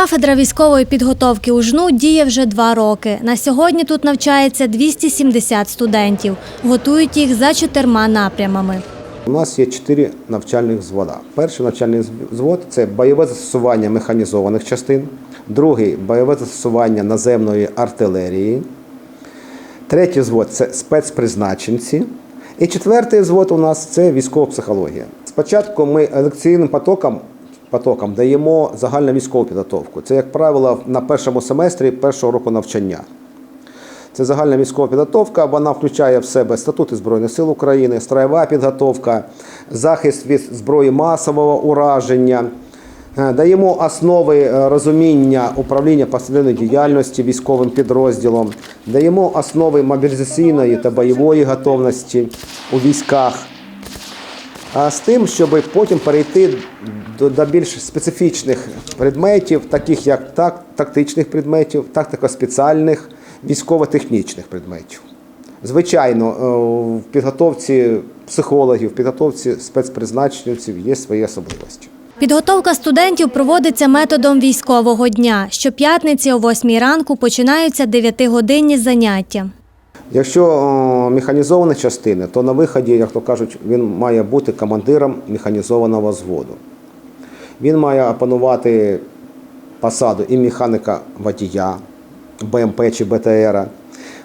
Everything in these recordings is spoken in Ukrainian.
Кафедра військової підготовки у жну діє вже два роки. На сьогодні тут навчається 270 студентів. Готують їх за чотирма напрямами. У нас є чотири навчальних взвода. Перший навчальний взвод це бойове застосування механізованих частин, другий бойове застосування наземної артилерії, третій взвод це спецпризначенці. І четвертий взвод у нас це військова психологія. Спочатку ми лекційним потоком, потоком даємо загальну військову підготовку. Це, як правило, на першому семестрі першого року навчання. Це загальна військова підготовка. Вона включає в себе статути Збройних сил України, строєва підготовка, захист від зброї масового ураження. Е, Даємо основи е, розуміння управління посадової діяльності військовим підрозділом, даємо основи мобілізаційної та бойової готовності у військах. А з тим, щоб потім перейти до, до більш специфічних предметів, таких як так, тактичних предметів, тактико-спеціальних, військово-технічних предметів. Звичайно, е, в підготовці психологів, в підготовці спецпризначенців є свої особливості. Підготовка студентів проводиться методом військового дня. Щоп'ятниці о 8 ранку починаються 9-годинні заняття. Якщо е, механізовані частини, то на виході, як то кажуть, він має бути командиром механізованого взводу. Він має опанувати посаду і механіка водія, БМП чи БТР,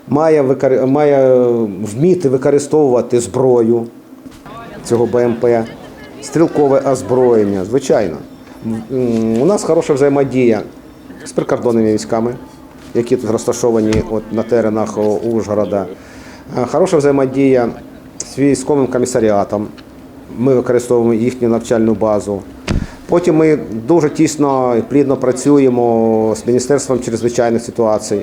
має, викор- має вміти використовувати зброю цього БМП, стрілкове озброєння, звичайно. У нас хороша взаємодія з прикордонними військами, які тут розташовані от, на теренах Ужгорода. Е, Хороша взаємодія з військовим комісаріатом. Ми використовуємо їхню навчальну базу. Потім ми дуже тісно і плідно працюємо з Міністерством чрезвичайних ситуацій.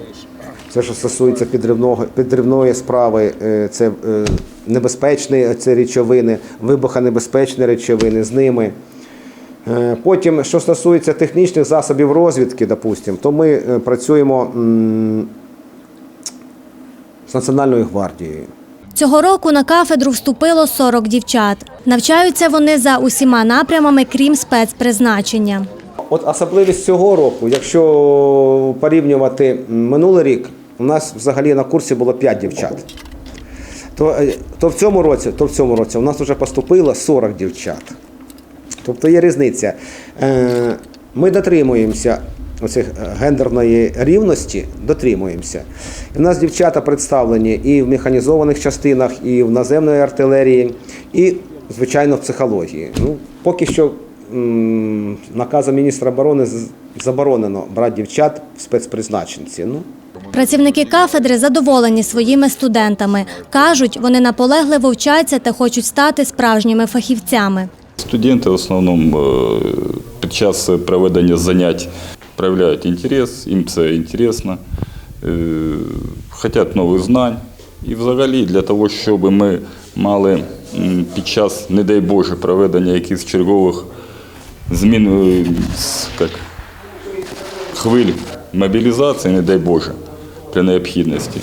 Це що стосується підривного, підривної справи, е, це е, небезпечні це речовини, вибухонебезпечні речовини з ними. Е, Потім, що стосується технічних засобів розвідки, допустим, то ми е, працюємо з Національною гвардією. Цього року на кафедру вступило 40 дівчат. Навчаються вони за усіма напрямами, крім спецпризначення. От особливість цього року, якщо порівнювати минулий рік, у нас взагалі на курсі було 5 дівчат. То, е, то, в цьому році, то в цьому році у нас вже поступило 40 дівчат. Тобто є різниця. Е, Ми дотримуємося оцих е, гендерної рівності, дотримуємося. В нас дівчата представлені і в механізованих частинах, і в наземної артилерії, і, звичайно, в психології. Ну, поки що м, наказом міністра оборони з- заборонено брати дівчат в спецпризначенці. Ну, Працівники кафедри задоволені своїми студентами. Кажуть, вони наполегливо вчаться та хочуть стати справжніми фахівцями. Студенти в основному е, під час проведення занять проявляють інтерес, їм це інтересно, е, хочуть нових знань. І взагалі для того, щоб ми мали під час, не дай Боже, проведення якихось чергових змін е, як, хвиль мобілізації, не дай Боже, при необхідності.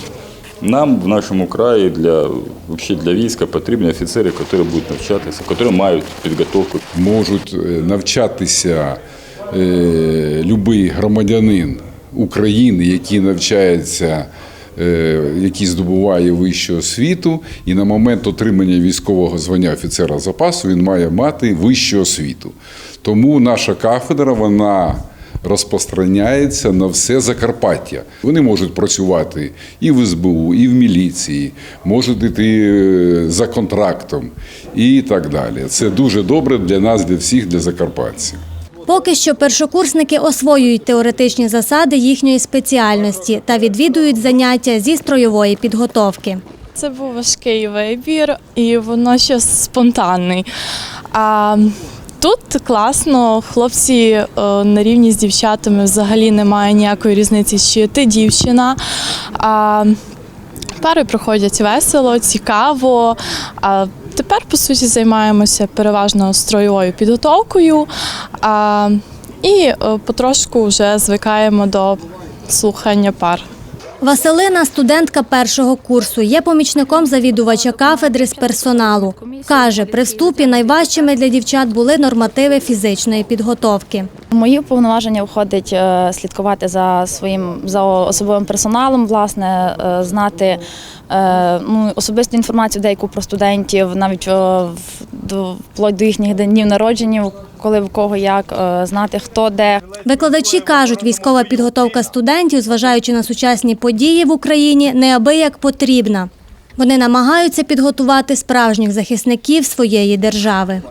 Нам в нашому краї для, вообще для війська потрібні офіцери, які будуть навчатися, які мають підготовку. можуть е, навчатися е, будь-який громадянин України, який навчається, який здобуває вищу освіту, і на момент отримання військового звання офіцера запасу він має мати вищу освіту. Тому наша кафедра вона розпространяється на все Закарпаття. Вони можуть працювати і в СБУ, і в міліції, можуть йти е, за контрактом і так далі. Це дуже добре для нас, для всіх, для закарпатців. Поки що першокурсники освоюють теоретичні засади їхньої спеціальності та відвідують заняття зі строєвої підготовки. Це був важкий вибір, і воно ще спонтанний. А тут класно, хлопці е, на рівні з дівчатами взагалі немає ніякої різниці, чи ти дівчина. А, пари проходять весело, цікаво. А тепер, по суті, займаємося переважно строєвою підготовкою. А, і е, потрошку вже звикаємо до слухання пар. Василина студентка першого курсу, є помічником завідувача кафедри з персоналу. Каже, при вступі найважчими для дівчат були нормативи фізичної підготовки. Мої повноваження входить е, слідкувати за своїм за особовим персоналом, власне, е, знати е, ну, особисту інформацію деяку про студентів, навіть вплоть до їхніх днів народження, коли в кого як, знати хто де, Викладачі кажуть, військова підготовка студентів, зважаючи на сучасні події в Україні, неабияк потрібна. Вони намагаються підготувати справжніх захисників своєї держави.